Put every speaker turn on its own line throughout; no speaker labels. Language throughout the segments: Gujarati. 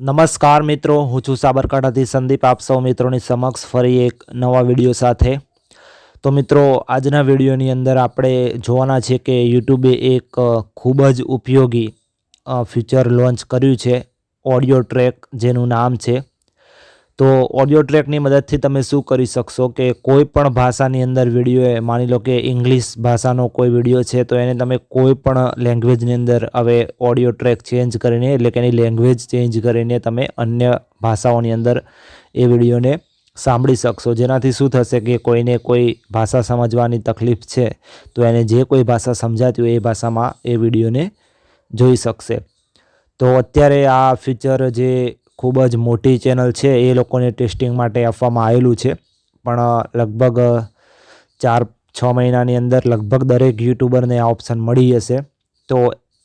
નમસ્કાર મિત્રો, હું છું સાબરકાંઠાથી સંદીપ. આપ સૌ મિત્રોની સમક્ષ ફરી એક નવા વીડિયો સાથે. તો મિત્રો, આજના વિડીયોની અંદર આપણે જોવાના છે કે યુટ્યુબે એક ખૂબ જ ઉપયોગી ફીચર લોન્ચ કર્યું છે, ઓડિયો ટ્રેક, જેનું નામ છે તો ઓડિયો ટ્રેકની મદદથી તમે શું કરી શકશો કે કોઈ પણ ભાષાની અંદર વીડિયો માની લો કે ઇંગ્લિશ ભાષાનો કોઈ વીડિયો છે, તો એને તમે કોઈ પણ લેંગ્વેજની અંદર હવે ઓડિયો ટ્રેક ચેન્જ કરીને, એટલે કે એની લેંગ્વેજ ચેન્જ કરીને તમે અન્ય ભાષાઓની અંદર એ વિડીયોને સાંભળી શકશો. જેનાથી શું થશે કે કોઈને કોઈ ભાષા સમજવાની તકલીફ છે, તો એને જે કોઈ ભાષા સમજાતી હોય એ ભાષામાં એ વિડીયોને જોઈ શકશે. તો અત્યારે આ ફીચર જે ખૂબ જ મોટી ચેનલ છે એ લોકોને ટેસ્ટિંગ માટે આપવામાં આવેલું છે. પણ લગભગ ચાર છ મહિનાની અંદર લગભગ દરેક યુટ્યુબરને આ ઓપ્શન મળી જશે તો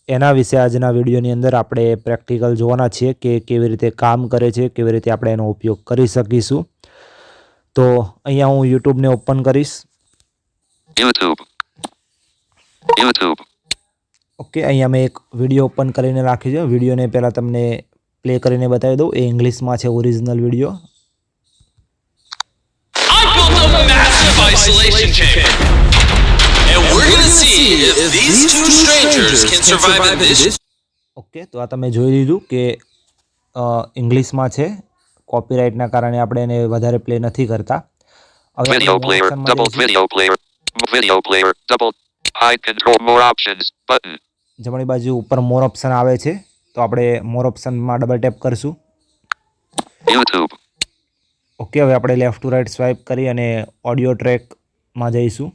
એના વિશે આજના વિડીયોની અંદર આપણે પ્રેક્ટિકલ જોવાના છીએ કે કેવી રીતે કામ કરે છે કેવી રીતે આપણે એનો ઉપયોગ કરી શકીશું. તો અહીંયા હું યુટ્યુબને ઓપન કરીશ. ઓકે અહીંયા મેં એક વીડિયો ઓપન કરીને રાખી છે. વિડીયોને પહેલાં તમને પ્લે કરીને બતાવી દઉં એ ઇંગ્લિશમાં છે original video
I built a massive isolation chamber. And we're gonna see if these two strangers can survive in this
okay તો આ તમે જોઈ લીધું કે અ, ઇંગ્લિશમાં છે કોપીરાઇટના કારણે આપણે એને વધારે પ્લે નથી કરતા હવે
Video
આપણે
player.
optionમાં
Double
જઈશું.
video player. Video player. Double. Hide control. More options. Button.
જમણી બાજુ ઉપર મોર ઓપ્શન આવે છે તો આપણે મોર ઓપ્શનમાં ડબલ ટેપ કરશું. ઓકે હવે આપણે લેફ્ટ ટુ રાઈટ સ્વાઇપ કરી અને ઓડિયો ટ્રેકમાં જઈશું.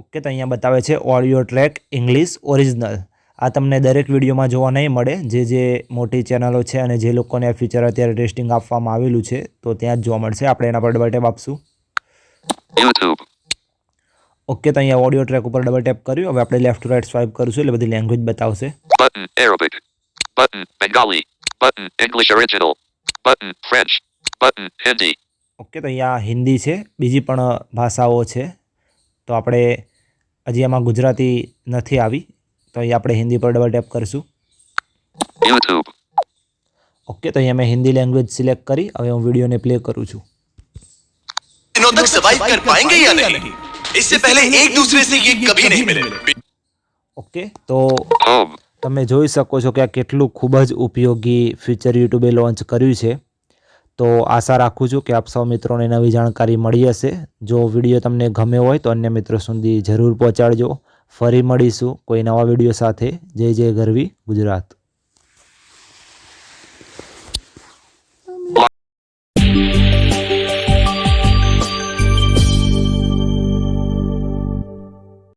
ઓકે તો અહીંયા બતાવે છે ઓડિયો ટ્રેક ઇંગ્લિશ ઓરિજિનલ આ તમને દરેક વિડીયોમાં જોવા નહીં મળે. જે જે મોટી ચેનલો છે અને જે લોકોને આ ફીચર અત્યારે ટેસ્ટિંગ આપવામાં આવેલું છે તો ત્યાં જ જોવા મળશે. આપણે એના પર ડબલ ટેપ આપશું.
YouTube.
ઓકે તો અહીંયા ઓડિયો ટ્રેક ઉપર ડબલ ટેપ કર્યું. હવે આપણે લેફ્ટ ટુ રાઈટ સ્વાઇપ કરીશું એટલે બધી લેંગ્વેજ બતાવશે.
Button Arabic button Bengali button English original button French button Hindi
okay તો અહીંયા હિન્દી છે બીજી પણ ભાષાઓ છે. તો આપણે હજી એમાં ગુજરાતી નથી આવી. તો અહીંયા આપણે હિન્દી પર ડબલ ટેપ કરીશું.
યુટ્યુબ
ઓકે તો અહીંયા મેં હિન્દી લેંગ્વેજ સિલેક્ટ કરી. હવે હું વિડીયોને પ્લે કરું છું.
સર્વાઈવ કર પાએંગે યા નહીં? इससे पहले एक दूसरे से ये कभी नहीं मिले
ઓકે તો
Home.
તમે જોઈ શકો છો કે આ કેટલું ખૂબ જ ઉપયોગી ફીચર યુટ્યુબે લોન્ચ કર્યું છે તો આશા રાખું છું કે આપ સૌ મિત્રોને નવી જાણકારી મળી હશે જો વિડીયો તમને ગમ્યો હોય તો અન્ય મિત્રો સુધી જરૂર પહોંચાડજો ફરી મળીશું કોઈ નવા વિડીયો સાથે જય જય ગરવી ગુજરાત